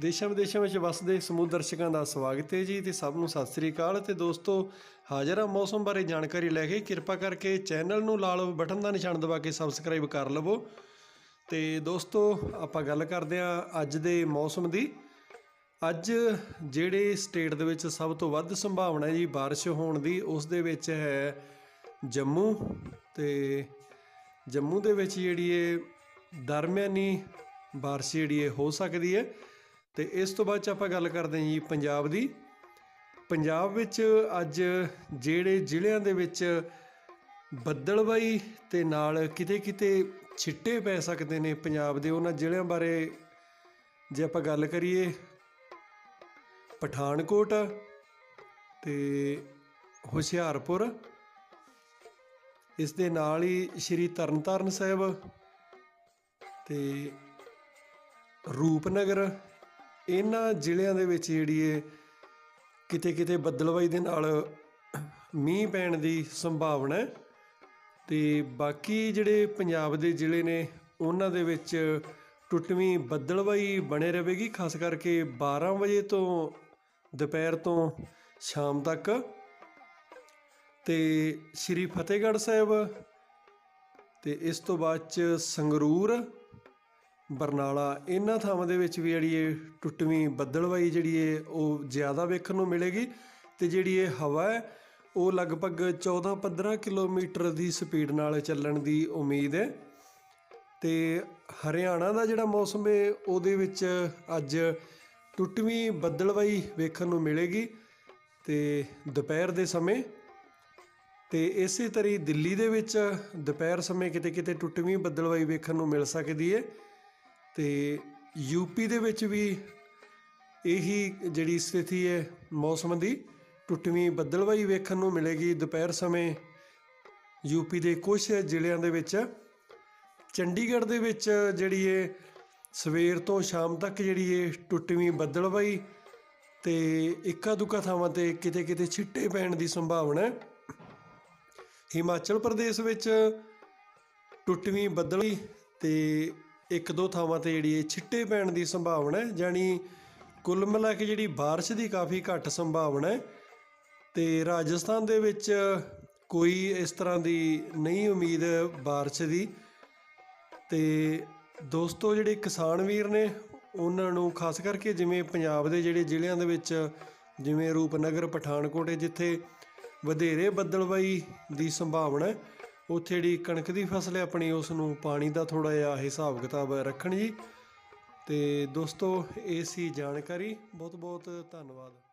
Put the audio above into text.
ਦੇਸ਼ਾਂ ਵਿਦੇਸ਼ਾਂ ਵਿੱਚ ਵਸਦੇ ਸਮੂਹ ਦਰਸ਼ਕਾਂ ਦਾ ਸਵਾਗਤ ਹੈ ਜੀ ਤੇ ਸਭ ਨੂੰ ਸਤਿ ਸ੍ਰੀ ਅਕਾਲ ਤੇ ਦੋਸਤੋ ਹਾਜ਼ਰ ਹਾਂ ਮੌਸਮ ਬਾਰੇ ਜਾਣਕਾਰੀ ਲੈ ਕੇ ਕਿਰਪਾ ਕਰਕੇ ਚੈਨਲ ਨੂੰ ਲਾਲ ਬਟਨ ਦਾ ਨਿਸ਼ਾਨ ਦਬਾ ਕੇ ਸਬਸਕ੍ਰਾਈਬ ਕਰ ਲਵੋ ਤੇ ਦੋਸਤੋ ਆਪਾਂ ਗੱਲ ਕਰਦੇ ਹਾਂ ਅੱਜ ਦੇ ਮੌਸਮ ਦੀ ਅੱਜ ਜਿਹੜੇ ਸਟੇਟ ਦੇ ਵਿੱਚ ਸਭ ਤੋਂ ਵੱਧ ਸੰਭਾਵਨਾ ਹੈ ਜੀ بارش ਹੋਣ ਦੀ ਉਸ ਦੇ ਵਿੱਚ ਹੈ ਜੰਮੂ ਤੇ ਜੰਮੂ ਦੇ ਵਿੱਚ ਜਿਹੜੀ ਇਹ ਦਰਮਿਆਨੀ ਬਾਰਿਸ਼ ਜਿਹੜੀ ਇਹ ਹੋ ਸਕਦੀ ਹੈ ਤੇ ਇਸ ਤੋਂ ਬਾਅਦ ਚ ਆਪਾਂ ਗੱਲ ਕਰਦੇ ਹਾਂ ਜੀ ਪੰਜਾਬ ਦੀ। ਪੰਜਾਬ ਵਿੱਚ ਅੱਜ ਜਿਹੜੇ ਜ਼ਿਲ੍ਹਿਆਂ ਦੇ ਵਿੱਚ ਬੱਦਲਬਾਈ ਤੇ ਨਾਲ ਕਿਤੇ ਕਿਤੇ ਛਿੱਟੇ ਪੈ ਸਕਦੇ ਨੇ ਪੰਜਾਬ ਦੇ ਉਹਨਾਂ ਜ਼ਿਲ੍ਹਿਆਂ ਬਾਰੇ ਜੇ ਆਪਾਂ ਗੱਲ ਕਰੀਏ ਪਠਾਨਕੋਟ ਤੇ ਹੁਸ਼ਿਆਰਪੁਰ। ਇਸ ਦੇ ਨਾਲ ਹੀ ਸ਼੍ਰੀ ਤਰਨਤਾਰਨ ਸਾਹਿਬ ਤੇ ਰੂਪਨਗਰ ਇਹਨਾਂ ਜ਼ਿਲ੍ਹਿਆਂ ਦੇ ਵਿੱਚ ਜਿਹੜੀ ਇਹ ਕਿਤੇ ਕਿਤੇ ਬੱਦਲਵਾਈ ਦੇ ਨਾਲ ਮੀਂਹ ਪੈਣ ਦੀ ਸੰਭਾਵਨਾ ਹੈ ਤੇ ਬਾਕੀ ਜਿਹੜੇ ਪੰਜਾਬ ਦੇ ਜ਼ਿਲ੍ਹੇ ਨੇ, ਉਹਨਾਂ ਦੇ ਵਿੱਚ ਟੁੱਟਵੀਂ ਬੱਦਲਵਾਈ ਬਣੇ ਰਹੇਗੀ, ਖਾਸ ਕਰਕੇ 12 ਵਜੇ ਤੋਂ ਦੁਪਹਿਰ ਤੋਂ ਸ਼ਾਮ ਤੱਕ। ਤੇ ਸ਼੍ਰੀ ਫਤਿਹਗੜ੍ਹ ਸਾਹਿਬ ਤੇ ਇਸ ਤੋਂ ਬਾਅਦ ਚ ਸੰਗਰੂਰ ਬਰਨਾਲਾ, ਇਹਨਾਂ ਥਾਵਾਂ ਦੇ ਵਿੱਚ ਵੀ ਜਿਹੜੀ ਇਹ ਟੁੱਟਵੀਂ ਬੱਦਲਵਾਈ ਜਿਹੜੀ ਹੈ ਉਹ ਜ਼ਿਆਦਾ ਵੇਖਣ ਨੂੰ ਮਿਲੇਗੀ ਤੇ ਜਿਹੜੀ ਇਹ ਹਵਾ ਹੈ, ਉਹ ਲਗਭਗ 14-15 ਕਿਲੋਮੀਟਰ ਦੀ ਸਪੀਡ ਨਾਲ ਚੱਲਣ ਦੀ ਉਮੀਦ ਹੈ। ਤੇ ਹਰਿਆਣਾ ਦਾ ਜਿਹੜਾ ਮੌਸਮ ਹੈ, ਉਹਦੇ ਵਿੱਚ ਅੱਜ ਟੁੱਟਵੀਂ ਬੱਦਲਵਾਈ ਵੇਖਣ ਨੂੰ ਮਿਲੇਗੀ ਤੇ ਦੁਪਹਿਰ ਦੇ ਸਮੇਂ ਤੇ ਇਸੇ ਤਰੀ ਦਿੱਲੀ ਦੇ ਵਿੱਚ ਦੁਪਹਿਰ ਸਮੇਂ ਕਿਤੇ ਕਿਤੇ ਟੁੱਟਵੀਂ ਬੱਦਲਵਾਈ ਵੇਖਣ ਨੂੰ ਮਿਲ ਸਕਦੀ ਹੈ। ਤੇ ਯੂਪੀ ਦੇ ਵਿੱਚ ਵੀ ਇਹੀ ਜਿਹੜੀ ਸਥਿਤੀ ਹੈ, ਮੌਸਮ ਦੀ ਟੁੱਟਵੀਂ ਬੱਦਲਵਾਈ ਵੇਖਣ ਨੂੰ ਮਿਲੇਗੀ ਦੁਪਹਿਰ ਸਮੇਂ ਯੂਪੀ ਦੇ ਕੁਝ ਜ਼ਿਲ੍ਹਿਆਂ ਦੇ ਵਿੱਚ। ਚੰਡੀਗੜ੍ਹ ਦੇ ਵਿੱਚ ਜਿਹੜੀ ਇਹ ਸਵੇਰ ਤੋਂ ਸ਼ਾਮ ਤੱਕ ਜਿਹੜੀ ਇਹ ਟੁੱਟਵੀਂ ਬੱਦਲਵਾਈ ਤੇ ਇੱਕਾ ਦੁੱਕਾ ਥਾਵਾਂ ਤੇ ਕਿਤੇ ਕਿਤੇ ਛਿੱਟੇ ਪੈਣ ਦੀ ਸੰਭਾਵਨਾ ਹੈ। ਹਿਮਾਚਲ ਪ੍ਰਦੇਸ਼ ਵਿੱਚ ਟੁੱਟਵੀਂ ਬੱਦਲੀ ਤੇ ਇੱਕ ਦੋ ਥਾਵਾਂ ਤੇ ਜਿਹੜੀ ਇਹ ਛਿੱਟੇ ਪੈਣ ਦੀ ਸੰਭਾਵਨਾ ਹੈ ਜਾਨੀ ਕੁੱਲ ਮਿਲਾ ਕੇ ਜਿਹੜੀ بارش ਦੀ ਕਾਫੀ ਘੱਟ ਸੰਭਾਵਨਾ ਹੈ ਤੇ ਰਾਜਸਥਾਨ ਦੇ ਵਿੱਚ ਕੋਈ ਇਸ ਤਰ੍ਹਾਂ ਦੀ ਨਹੀਂ ਉਮੀਦ بارش ਦੀ ਤੇ ਦੋਸਤੋ ਜਿਹੜੇ ਕਿਸਾਨ ਵੀਰ ਨੇ ਉਹਨਾਂ ਨੂੰ ਖਾਸ ਕਰਕੇ ਜਿਵੇਂ ਪੰਜਾਬ ਦੇ ਜਿਹੜੇ ਜ਼ਿਲ੍ਹਿਆਂ ਦੇ ਵਿੱਚ ਜਿਵੇਂ ਰੂਪਨਗਰ ਪਠਾਨਕੋਟ ਹੈ ਜਿੱਥੇ ਵਧੇਰੇ ਬੱਦਲਬਾਈ ਦੀ ਸੰਭਾਵਨਾ ਹੈ ਉੱਥੇ ਜਿਹੜੀ ਕਣਕ ਦੀ ਫਸਲ ਹੈ, ਆਪਣੀ ਉਸ ਨੂੰ ਪਾਣੀ ਦਾ ਥੋੜਾ ਜਿਹਾ ਹਿਸਾਬ ਕਿਤਾਬ ਰੱਖਣ ਜੀ। ਤੇ ਦੋਸਤੋ, ਇਹ ਸੀ ਜਾਣਕਾਰੀ। ਬਹੁਤ ਬਹੁਤ ਧੰਨਵਾਦ।